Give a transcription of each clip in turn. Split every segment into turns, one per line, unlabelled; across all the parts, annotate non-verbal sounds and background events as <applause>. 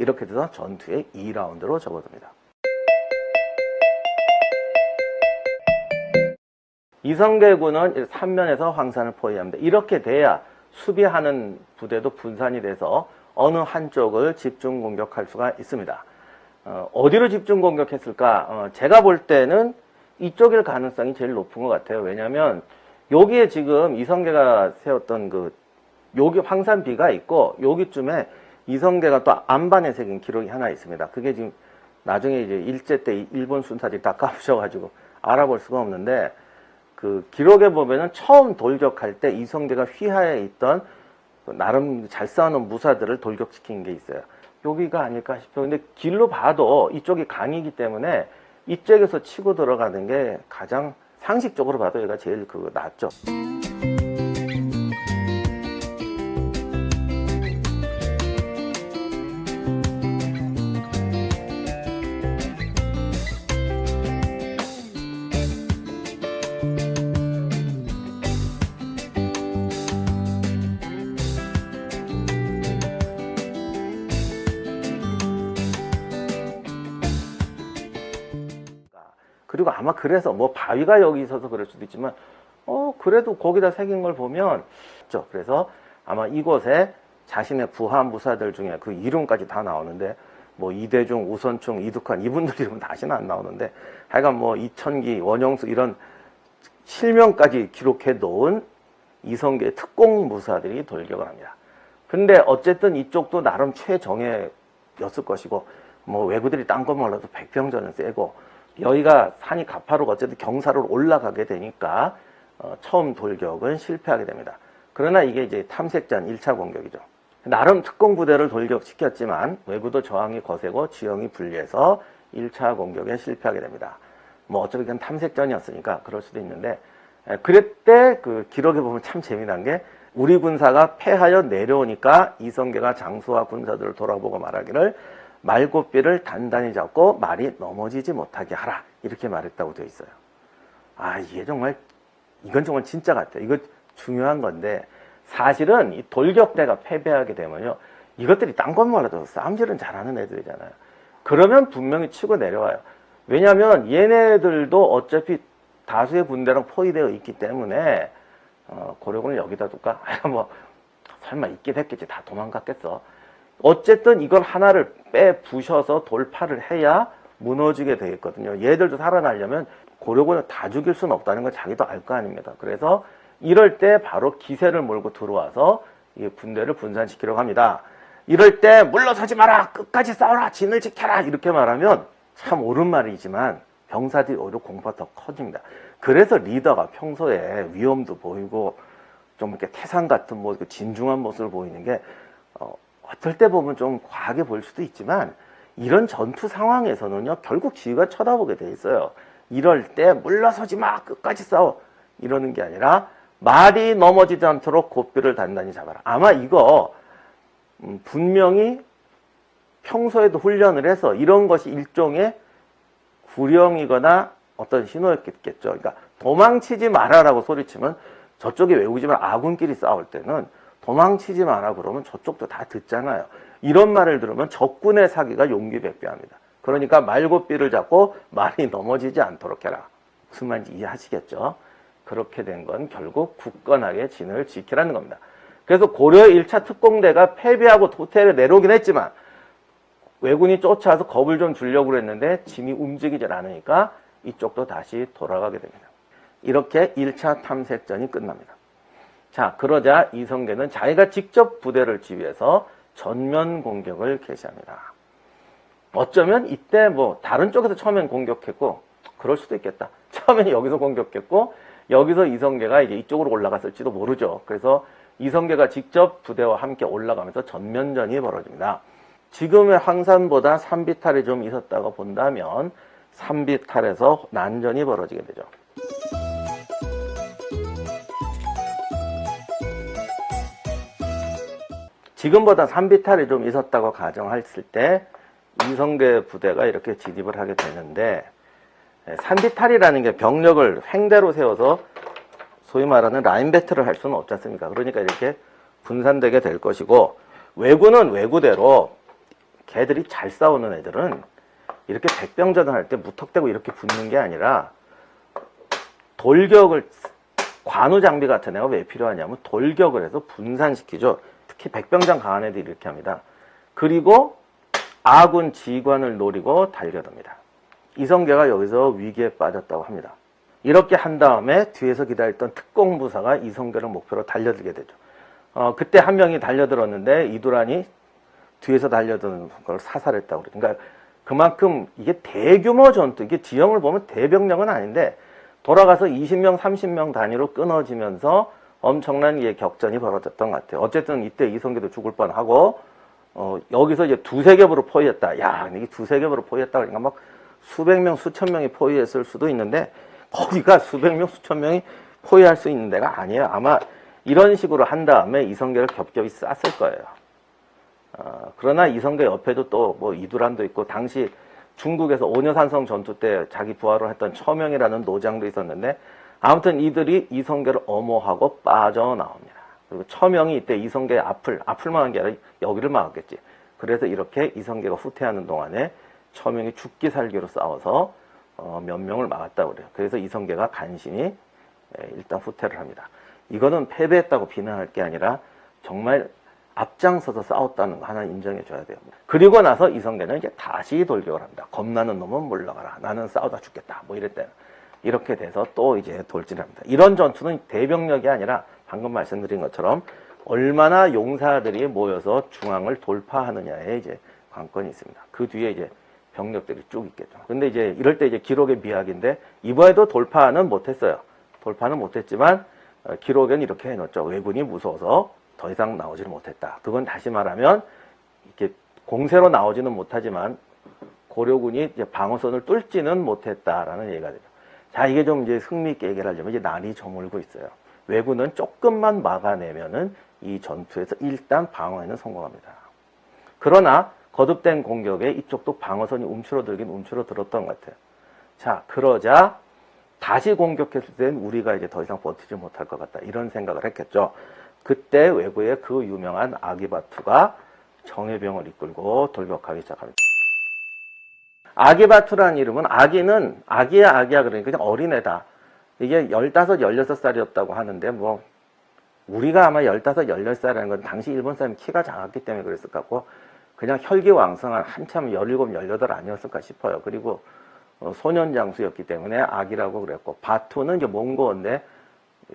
이렇게 돼서 전투의 2라운드로 접어듭니다. 이성계군은 3면에서 황산을 포위합니다. 이렇게 돼야 수비하는 부대도 분산이 돼서 어느 한쪽을 집중 공격할 수가 있습니다. 어, 디로 집중 공격했을까? 어, 제가 볼 때는 이쪽일 가능성이 제일 높은 것 같아요. 왜냐하면 여기에 지금 이성계가 세웠던 그 여기 황산비가 있고 여기쯤에 이성계가 또 안반에 새긴 기록이 하나 있습니다. 그게 지금 나중에 이제 일제 때 일본 순사들이 다 까부셔가지고 알아볼 수가 없는데 그 기록에 보면은 처음 돌격할 때 이성계가 휘하에 있던 그 나름 잘 싸우는 무사들을 돌격시킨 게 있어요. 여기가 아닐까 싶어요. 근데 길로 봐도 이쪽이 강이기 때문에 이쪽에서 치고 들어가는 게 가장 상식적으로 봐도 얘가 제일 그 낫죠. 그리고 아마 그래서 뭐 바위가 여기 있어서 그럴 수도 있지만 어 그래도 거기다 새긴 걸 보면 그렇죠. 그래서 아마 이곳에 자신의 부하 무사들 중에 그 이름까지 다 나오는데 뭐 이대중, 우선충, 이두칸 이분들 이름은 다시는 안 나오는데 하여간 뭐 이천기, 원영수 이런 실명까지 기록해 놓은 이성계 특공 무사들이 돌격을 합니다. 근데 어쨌든 이쪽도 나름 최정예였을 것이고 뭐 외구들이 딴것 몰라도 백병전은 세고 여기가 산이 가파르고 어쨌든 경사로 올라가게 되니까 어, 처음 돌격은 실패하게 됩니다. 그러나 이게 이제 탐색전 1차 공격이죠. 나름 특공 부대를 돌격시켰지만 외구도 저항이 거세고 지형이 불리해서 1차 공격에 실패하게 됩니다. 뭐 어차피 그건 탐색전이었으니까 그럴 수도 있는데 에, 그때 그 기록에 보면 참 재미난 게 우리 군사가 패하여 내려오니까 이성계가 장수와 군사들을 돌아보고 말하기를 말고삐를 단단히 잡고 말이 넘어지지 못하게 하라 이렇게 말했다고 되어 있어요. 아 이게 정말 이건 정말 진짜 같아요. 이거 중요한 건데 사실은 이 돌격대가 패배하게 되면요 이것들이 딴 것만 해도 싸움질은 잘하는 애들이잖아요. 그러면 분명히 치고 내려와요. 왜냐하면 얘네들도 어차피 다수의 군대랑 포위되어 있기 때문에 어, 고려군을 여기다 둘까? <laughs> 아, 뭐 설마 있긴 했겠지. 다 도망갔겠어. 어쨌든 이걸 하나를 빼 부셔서 돌파를 해야 무너지게 되겠거든요. 얘들도 살아나려면 고려군을 다 죽일 수는 없다는 걸 자기도 알 거 아닙니다. 그래서 이럴 때 바로 기세를 몰고 들어와서 이 군대를 분산시키려고 합니다. 이럴 때 물러서지 마라! 끝까지 싸워라! 진을 지켜라! 이렇게 말하면 참 옳은 말이지만 병사들이 오히려 공포가 더 커집니다. 그래서 리더가 평소에 위험도 보이고 좀 이렇게 태산 같은 뭐 진중한 모습을 보이는 게 어, 어떨 때 보면 좀 과하게 보일 수도 있지만 이런 전투 상황에서는요 결국 지휘가 쳐다보게 돼 있어요. 이럴 때 물러서지 마 끝까지 싸워 이러는 게 아니라 말이 넘어지지 않도록 고삐를 단단히 잡아라. 아마 이거 음, 분명히 평소에도 훈련을 해서 이런 것이 일종의 구령이거나 어떤 신호였겠죠. 그러니까 도망치지 마라라고 소리치면 저쪽에 외우지만 아군끼리 싸울 때는 도망치지 마라 그러면 저쪽도 다 듣잖아요. 이런 말을 들으면 적군의 사기가 용기백배합니다. 그러니까 말고삐를 잡고 말이 넘어지지 않도록 해라. 무슨 말인지 이해하시겠죠? 그렇게 된 건 결국 굳건하게 진을 지키라는 겁니다. 그래서 고려 1차 특공대가 패배하고 호텔에 내려오긴 했지만 왜군이 쫓아와서 겁을 좀 주려고 했는데 짐이 움직이질 않으니까 이쪽도 다시 돌아가게 됩니다. 이렇게 1차 탐색전이 끝납니다. 자, 그러자 이성계는 자기가 직접 부대를 지휘해서 전면 공격을 개시합니다. 어쩌면 이때 뭐 다른 쪽에서 처음엔 공격했고 그럴 수도 있겠다. <laughs> 처음엔 여기서 공격했고 여기서 이성계가 이제 이쪽으로 올라갔을지도 모르죠. 그래서 이성계가 직접 부대와 함께 올라가면서 전면전이 벌어집니다. 지금의 황산보다 산비탈이 좀 있었다고 본다면 산비탈에서 난전이 벌어지게 되죠. 지금보다 산비탈이 좀 있었다고 가정했을 때 이성계 부대가 이렇게 진입을 하게 되는데 예, 산비탈이라는 게 병력을 횡대로 세워서 소위 말하는 라인 배틀을 할 수는 없지 않습니까? 그러니까 이렇게 분산되게 될 것이고 왜구는 왜구대로 개들이 잘 싸우는 애들은 이렇게 백병전을 할 때 무턱대고 이렇게 붙는 게 아니라 돌격을 관우 장비 같은 애가 왜 필요하냐면 돌격을 해서 분산시키죠. 특히 백병장 강한 애들이 이렇게 합니다. 그리고 아군 지휘관을 노리고 달려듭니다. 이성계가 여기서 위기에 빠졌다고 합니다. 이렇게 한 다음에 뒤에서 기다렸던 특공부사가 이성계를 목표로 달려들게 되죠. 어, 그때 한 명이 달려들었는데 이두란이 뒤에서 달려드는 걸 사살했다고 그래요. 그러니까 그만큼 이게 대규모 전투, 이게 지형을 보면 대병력은 아닌데 돌아가서 20명, 30명 단위로 끊어지면서 엄청난 예, 격전이 벌어졌던 것 같아요. 어쨌든 이때 이성계도 죽을 뻔하고 어, 여기서 이제 두세 겹으로 포위했다. 야, 이게 두세 겹으로 포위했다. 그러니까 막 수백 명, 수천 명이 포위했을 수도 있는데 거기가 수백 명, 수천 명이 포위할 수 있는 데가 아니에요. 아마 이런 식으로 한 다음에 이성계를 겹겹이 쌌을 거예요. 어, 그러나 이성계 옆에도 또 뭐 이두란도 있고 당시 중국에서 오녀산성 전투 때 자기 부하로 했던 처명이라는 노장도 있었는데 아무튼 이들이 이성계를 엄호하고 빠져나옵니다. 그리고 처명이 이때 이성계 앞을 앞을 막은 게 아니라 여기를 막았겠지. 그래서 이렇게 이성계가 후퇴하는 동안에 처명이 죽기 살기로 싸워서 어, 몇 명을 막았다고 그래요. 그래서 이성계가 간신히 예, 일단 후퇴를 합니다. 이거는 패배했다고 비난할 게 아니라 정말 앞장서서 싸웠다는 거 하나 인정해 줘야 돼요. 그리고 나서 이성계는 이제 다시 돌격을 합니다. 겁나는 놈은 물러가라. 나는 싸우다 죽겠다. 뭐 이랬대요. 이렇게 돼서 또 이제 돌진을 합니다. 이런 전투는 대병력이 아니라 방금 말씀드린 것처럼 얼마나 용사들이 모여서 중앙을 돌파하느냐에 이제 관건이 있습니다. 그 뒤에 이제 병력들이 쭉 있겠죠. 근데 이제 이럴 때 이제 기록의 미학인데 이번에도 돌파는 못했어요. 돌파는 못했지만 어, 기록엔 이렇게 해놓죠. 왜군이 무서워서 더 이상 나오지를 못했다. 그건 다시 말하면 이렇게 공세로 나오지는 못하지만 고려군이 방어선을 뚫지는 못했다라는 얘기가 되죠. 자, 이게 좀 이제 흥미있게 얘기를 하려면 이제 날이 저물고 있어요. 왜군은 조금만 막아내면은 이 전투에서 일단 방어에는 성공합니다. 그러나 거듭된 공격에 이쪽도 방어선이 움츠러들긴 움츠러들었던 것 같아요. 자, 그러자 다시 공격했을 땐 우리가 이제 더 이상 버티지 못할 것 같다. 이런 생각을 했겠죠. 그때 외부의 그 유명한 아기바투가 정예병을 이끌고 돌격하기 시작합니다. 아기바투라는 이름은 아기는 아기야 아기야 그러니까 그냥 어린애다. 이게 15, 16살이었다고 하는데 뭐 우리가 아마 15, 16살이라는 건 당시 일본 사람이 키가 작았기 때문에 그랬을 것 같고 그냥 혈기왕성한 한참 17, 18 아니었을까 싶어요. 그리고 어, 소년 장수였기 때문에 아기라고 그랬고 바투는 이제 몽고인데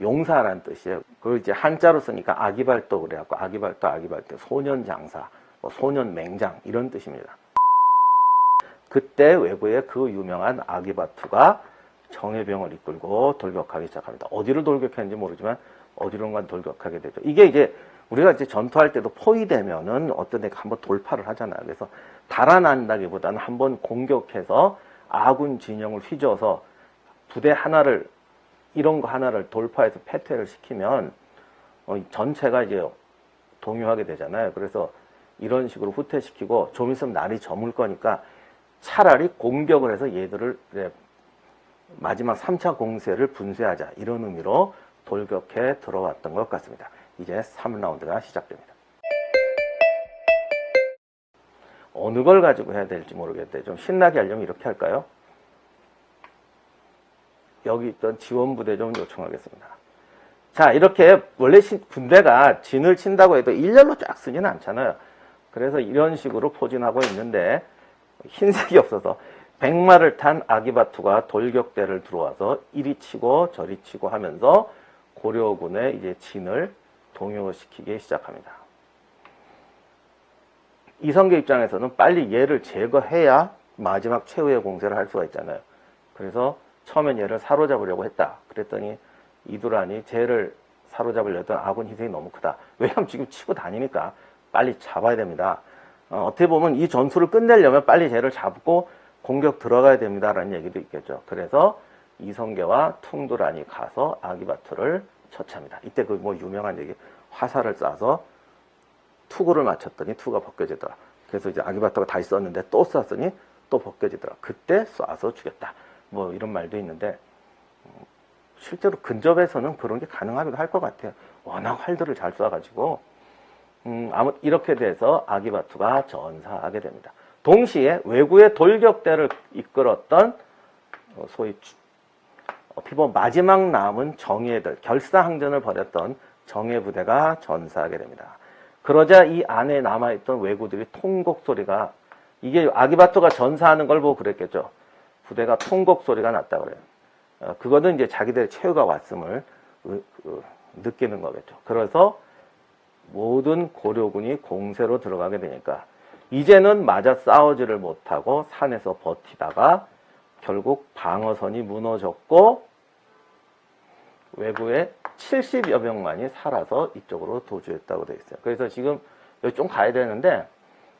용사라는 뜻이에요. 그걸 이제 한자로 쓰니까 아기발도 그래갖고 아기발도 아기발도 소년 장사, 뭐 소년 맹장 이런 뜻입니다. 그때 외부의 그 유명한 아기바투가 정예병을 이끌고 돌격하기 시작합니다. 어디로 돌격했는지 모르지만 어디론가 돌격하게 되죠. 이게 이제 우리가 이제 전투할 때도 포위되면은 어떤 데가 한번 돌파를 하잖아요. 그래서 달아난다기보다는 한번 공격해서 아군 진영을 휘저어서 부대 하나를 이런 거 하나를 돌파해서 패퇴를 시키면 어, 전체가 이제 동요하게 되잖아요. 그래서 이런 식으로 후퇴시키고 좀 있으면 날이 저물 거니까 차라리 공격을 해서 얘들을 마지막 3차 공세를 분쇄하자 이런 의미로 돌격해 들어왔던 것 같습니다. 이제 3라운드가 시작됩니다. 어느 걸 가지고 해야 될지 모르겠대. 좀 신나게 하려면 이렇게 할까요? 여기 있던 지원부대 좀 요청하겠습니다. 자, 이렇게 원래 군대가 진을 친다고 해도 일렬로 쫙 쓰지는 않잖아요. 그래서 이런 식으로 포진하고 있는데 흰색이 없어서 백마를 탄 아기바투가 돌격대를 들어와서 이리 치고 저리 치고 하면서 고려군의 이제 진을 동요시키기 시작합니다. 이성계 입장에서는 빨리 얘를 제거해야 마지막 최후의 공세를 할 수가 있잖아요. 그래서 처음엔 얘를 사로잡으려고 했다. 그랬더니 이두란이 쟤를 사로잡으려 했던 아군 희생이 너무 크다. 왜냐하면 지금 치고 다니니까 빨리 잡아야 됩니다. 어, 어떻게 보면 이 전투를 끝내려면 빨리 쟤를 잡고 공격 들어가야 됩니다라는 얘기도 있겠죠. 그래서 이성계와 퉁두란이 가서 아기바투를 처치합니다. 이때 그 뭐 유명한 얘기 화살을 쏴서 투구를 맞췄더니 투가 벗겨지더라. 그래서 이제 아기바투가 다시 썼는데 또 쐈더니 또 벗겨지더라. 그때 쏴서 죽였다. 뭐 이런 말도 있는데 어, 실제로 근접에서는 그런 게 가능하기도 할 것 같아요. 워낙 활들을 잘 쏴가지고 음, 아무 이렇게 돼서 아기바투가 전사하게 됩니다. 동시에 외구의 돌격대를 이끌었던 어, 소위 주- 어, 피보 마지막 남은 정예들 결사항전을 벌였던 정예 부대가 전사하게 됩니다. 그러자 이 안에 남아있던 왜구들이 통곡 소리가 이게 아기바토가 전사하는 걸 보고 그랬겠죠. 부대가 통곡 소리가 났다 그래요. 어, 그거는 이제 자기들의 최후가 왔음을 느끼는 거겠죠. 그래서 모든 고려군이 공세로 들어가게 되니까 이제는 맞아 싸우지를 못하고 산에서 버티다가 결국 방어선이 무너졌고 외구의 70여 명만이 살아서 이쪽으로 도주했다고 되어 있어요. 그래서 지금 여기 좀 가야 되는데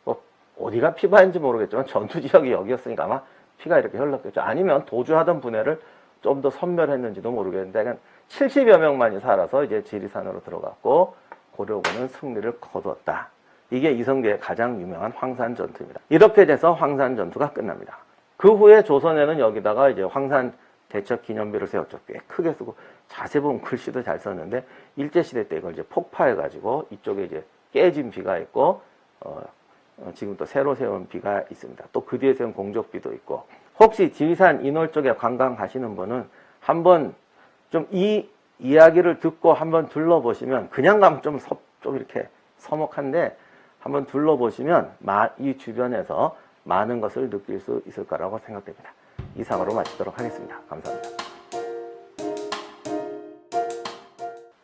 뭐 어디가 피바인지 모르겠지만 전투 지역이 여기였으니까 아마 피가 이렇게 흘렀겠죠. 아니면 도주하던 분해를 좀 더 선멸했는지도 모르겠는데 그냥 70여 명만이 살아서 이제 지리산으로 들어갔고 고려군은 승리를 거뒀다. 이게 이성계의 가장 유명한 황산 전투입니다. 이렇게 돼서 황산 전투가 끝납니다. 그 후에 조선에는 여기다가 이제 황산 대첩 기념비를 세웠죠. 꽤 크게 쓰고 자세 보면 글씨도 잘 썼는데 일제 시대 때 이걸 이제 폭파해 가지고 이쪽에 이제 깨진 비가 있고 어, 어, 지금 또 새로 세운 비가 있습니다. 또 그 뒤에 세운 공족비도 있고 혹시 지리산 인월 쪽에 관광 가시는 분은 한번 좀 이 이야기를 듣고 한번 둘러보시면 그냥 가면 좀, 섭, 좀 이렇게 서먹한데 한번 둘러보시면 마- 이 주변에서 많은 것을 느낄 수 있을 거라고 생각됩니다. 이상으로 마치도록 하겠습니다. 감사합니다.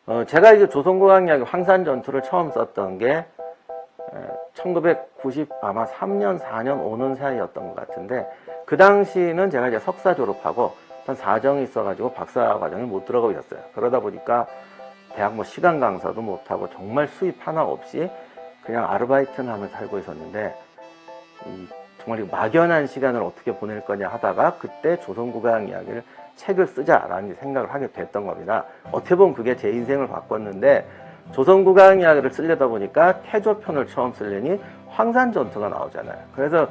어, 제가 이제 조선국왕 이야기 황산 전투를 처음 썼던 게 1990 아마 3년 4년 오는 사이였던 것 같은데 그 당시는 제가 이제 석사 졸업하고 한 사정이 있어가지고 박사 과정에 못 들어가고 있었어요. 그러다 보니까 대학 뭐 시간 강사도 못하고 정말 수입 하나 없이 그냥 아르바이트는 하며 살고 있었는데 이 정말 이 막연한 시간을 어떻게 보낼 거냐 하다가 그때 조선국왕 이야기를 책을 쓰자라는 생각을 하게 됐던 겁니다. 어떻게 보면 그게 제 인생을 바꿨는데 조선국왕 이야기를 쓰려다 보니까 태조편을 처음 쓰려니 황산 전투가 나오잖아요. 그래서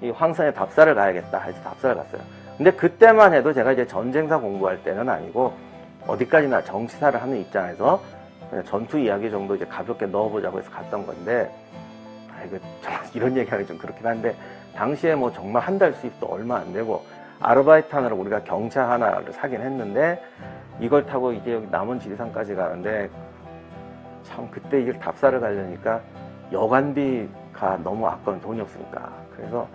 이 황산에 답사를 가야겠다 해서 답사를 갔어요. 근데 그때만 해도 제가 이제 전쟁사 공부할 때는 아니고 어디까지나 정치사를 하는 입장에서 전투 이야기 정도 이제 가볍게 넣어보자고 해서 갔던 건데 아 이거 <laughs> 이런 얘기하기 좀 그렇긴 한데 당시에 뭐 정말 한 달 수입도 얼마 안 되고 아르바이트 하느라 우리가 경차 하나를 사긴 했는데 이걸 타고 이제 여기 남은 지리산까지 가는데 참 그때 이걸 답사를 가려니까 여관비가 너무 아까운 돈이 없으니까. 그래서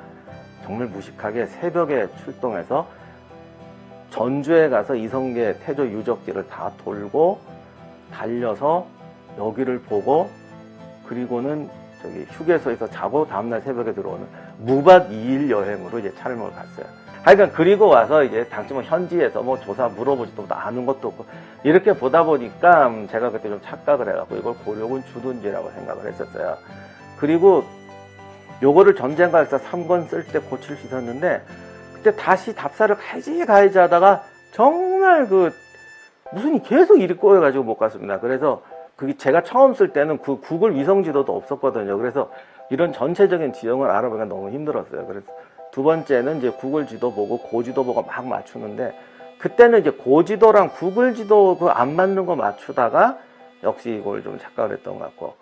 정말 무식하게 새벽에 출동해서 전주에 가서 이성계 태조 유적지를 다 돌고 달려서 여기를 보고 그리고는 저기 휴게소에서 자고 다음날 새벽에 들어오는 무박 2일 여행으로 이제 촬영을 갔어요. 하여간 그리고 와서 이제 당시 뭐 현지에서 뭐 조사 물어보지도 못하고 아는 것도 없고 이렇게 보다 보니까 음, 제가 그때 좀 착각을 해갖고 이걸 고려군 주둔지라고 생각을 했었어요. 그리고 요거를 전쟁과 역사 3권 쓸 때 고칠 수 있었는데 그때 다시 답사를 가야지 가야지 하다가 정말 그 무슨 이 계속 일이 꼬여가지고 못 갔습니다. 그래서 그게 제가 처음 쓸 때는 그 구글 위성 지도도 없었거든요. 그래서 이런 전체적인 지형을 알아보기가 너무 힘들었어요. 그래서 두 번째는 이제 구글 지도 보고 고지도 보고 막 맞추는데 그때는 이제 고지도랑 구글 지도 그 안 맞는 거 맞추다가 역시 이걸 좀 착각을 했던 것 같고